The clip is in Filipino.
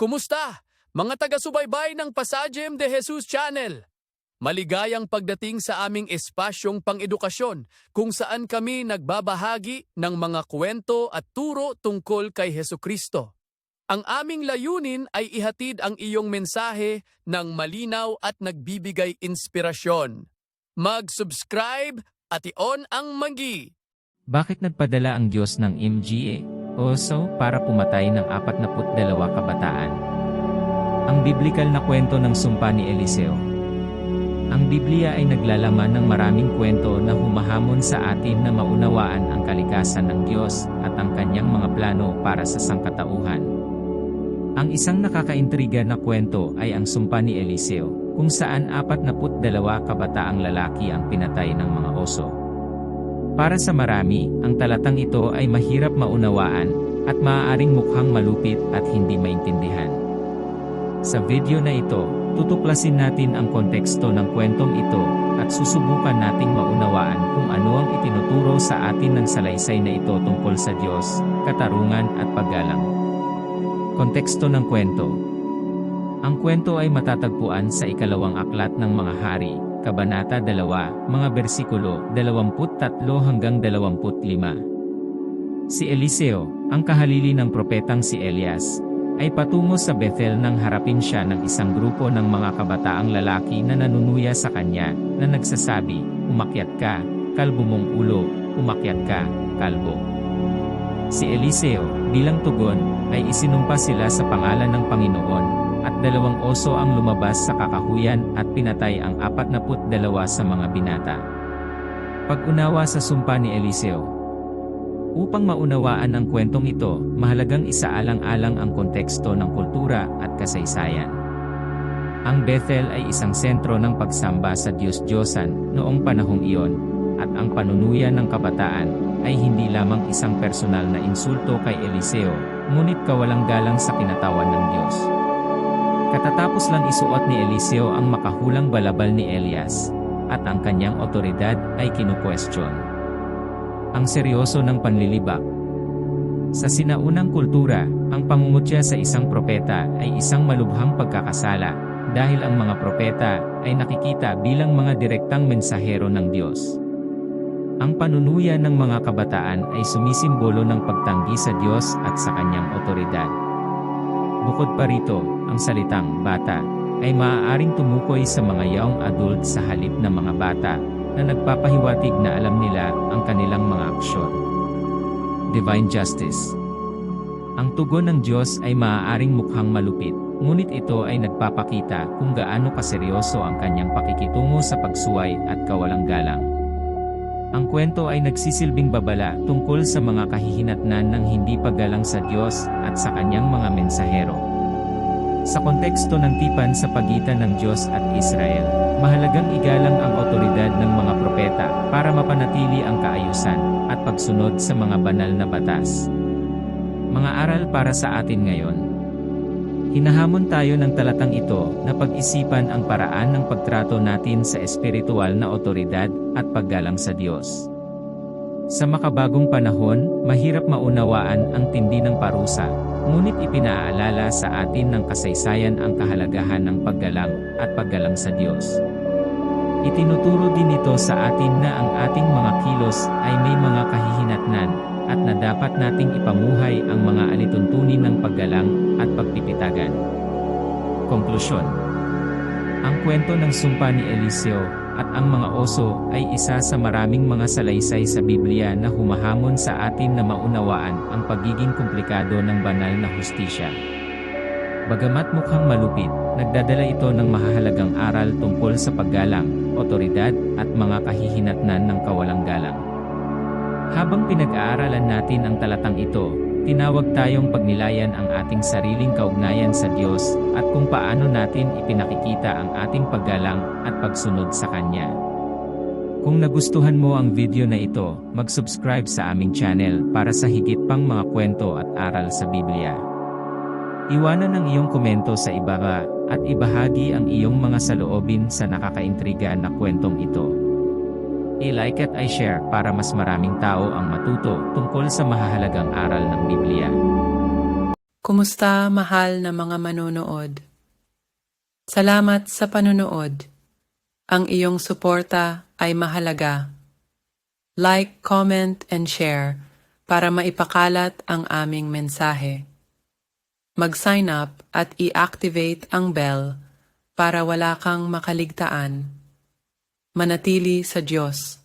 Kumusta? Mga taga-subaybay ng Pasajem de Jesus Channel. Maligayang pagdating sa aming espasyong pang-edukasyon kung saan kami nagbabahagi ng mga kwento at turo tungkol kay Heso Kristo. Ang aming layunin ay ihatid ang iyong mensahe ng malinaw at nagbibigay inspirasyon. Mag-subscribe at i-on ang magi. Bakit nagpadala ang Diyos ng MGA, Oso, para pumatay ng 42 kabataan? Ang biblikal na kwento ng sumpa ni Eliseo. Ang Biblia ay naglalaman ng maraming kwento na humahamon sa atin na maunawaan ang kalikasan ng Diyos at ang kanyang mga plano para sa sangkatauhan. Ang isang nakakaintriga na kwento ay ang sumpa ni Eliseo, kung saan 42 kabataang lalaki ang pinatay ng mga oso. Para sa marami, ang talatang ito ay mahirap maunawaan at maaaring mukhang malupit at hindi maintindihan. Sa video na ito, tutuklasin natin ang konteksto ng kwentong ito at susubukan nating maunawaan kung ano ang itinuturo sa atin ng salaysay na ito tungkol sa Diyos, katarungan at paggalang. Konteksto ng kwento Ang kwento ay matatagpuan sa ikalawang aklat ng mga hari, Kabanata 2, mga bersikulo 23 hanggang 25. Si Eliseo, ang kahalili ng propetang si Elias, ay patungo sa Bethel nang harapin siya ng isang grupo ng mga kabataang lalaki na nanunuya sa kanya, na nagsasabi, Umakyat ka, kalbo mong ulo, umakyat ka, kalbo. Si Eliseo, bilang tugon, ay isinumpa sila sa pangalan ng Panginoon, at dalawang oso ang lumabas sa kakahuyan at pinatay ang 42 sa mga binata. Pag-unawa sa sumpa ni Eliseo, Upang maunawaan ang kwentong ito, mahalagang isaalang-alang ang konteksto ng kultura at kasaysayan. Ang Bethel ay isang sentro ng pagsamba sa Diyos-Diyosan noong panahong iyon, at ang panunuyan ng kabataan ay hindi lamang isang personal na insulto kay Eliseo, ngunit kawalang galang sa kinatawan ng Diyos. Katatapos lang isuot ni Eliseo ang makahulang balabal ni Elias, at ang kanyang otoridad ay kinukwestiyon ang seryoso ng panlilibak. Sa sinaunang kultura, ang pangungutya sa isang propeta ay isang malubhang pagkakasala, dahil ang mga propeta ay nakikita bilang mga direktang mensahero ng Diyos. Ang panunuya ng mga kabataan ay sumisimbolo ng pagtanggi sa Diyos at sa kanyang otoridad. Bukod pa rito, ang salitang bata ay maaaring tumukoy sa mga yaong adult sa halip na mga bata na nagpapahiwatig na alam nila ang kanilang mga aksyon. Divine Justice Ang tugon ng Diyos ay maaaring mukhang malupit, ngunit ito ay nagpapakita kung gaano kaseryoso ang kanyang pakikitungo sa pagsuway at kawalang galang. Ang kwento ay nagsisilbing babala tungkol sa mga kahihinatnan ng hindi paggalang sa Diyos at sa kanyang mga mensahero. Sa konteksto ng tipan sa pagitan ng Diyos at Israel, mahalagang igalang ang otoridad ng mga propeta para mapanatili ang kaayusan at pagsunod sa mga banal na batas. Mga aral para sa atin ngayon. Hinahamon tayo ng talatang ito na pag-isipan ang paraan ng pagtrato natin sa espiritual na otoridad at paggalang sa Diyos. Sa makabagong panahon, mahirap maunawaan ang tindi ng parusa, ngunit ipinaalala sa atin ng kasaysayan ang kahalagahan ng paggalang at paggalang sa Diyos. Itinuturo din ito sa atin na ang ating mga kilos ay may mga kahihinatnan, at na dapat nating ipamuhay ang mga alituntunin ng paggalang at pagpipitagan. Konklusyon Ang kwento ng sumpa ni Eliseo at ang mga oso ay isa sa maraming mga salaysay sa Biblia na humahamon sa atin na maunawaan ang pagiging komplikado ng banal na hustisya. Bagamat mukhang malupit, nagdadala ito ng mahahalagang aral tungkol sa paggalang, otoridad, at mga kahihinatnan ng kawalang. Habang pinag-aaralan natin ang talatang ito, tinawag tayong pagnilayan ang ating sariling kaugnayan sa Diyos at kung paano natin ipinakikita ang ating paggalang at pagsunod sa Kanya. Kung nagustuhan mo ang video na ito, mag-subscribe sa aming channel para sa higit pang mga kwento at aral sa Biblia. Iwanan ang iyong komento sa ibaba at ibahagi ang iyong mga saloobin sa nakakaintriga na kwentong ito. I-like at i-share para mas maraming tao ang matuto tungkol sa mahahalagang aral ng Biblia. Kumusta mahal na mga manonood? Salamat sa panonood. Ang iyong suporta ay mahalaga. Like, comment, and share para maipakalat ang aming mensahe. Mag-sign up at i-activate ang bell para wala kang makaligtaan. Manatili sa Diyos.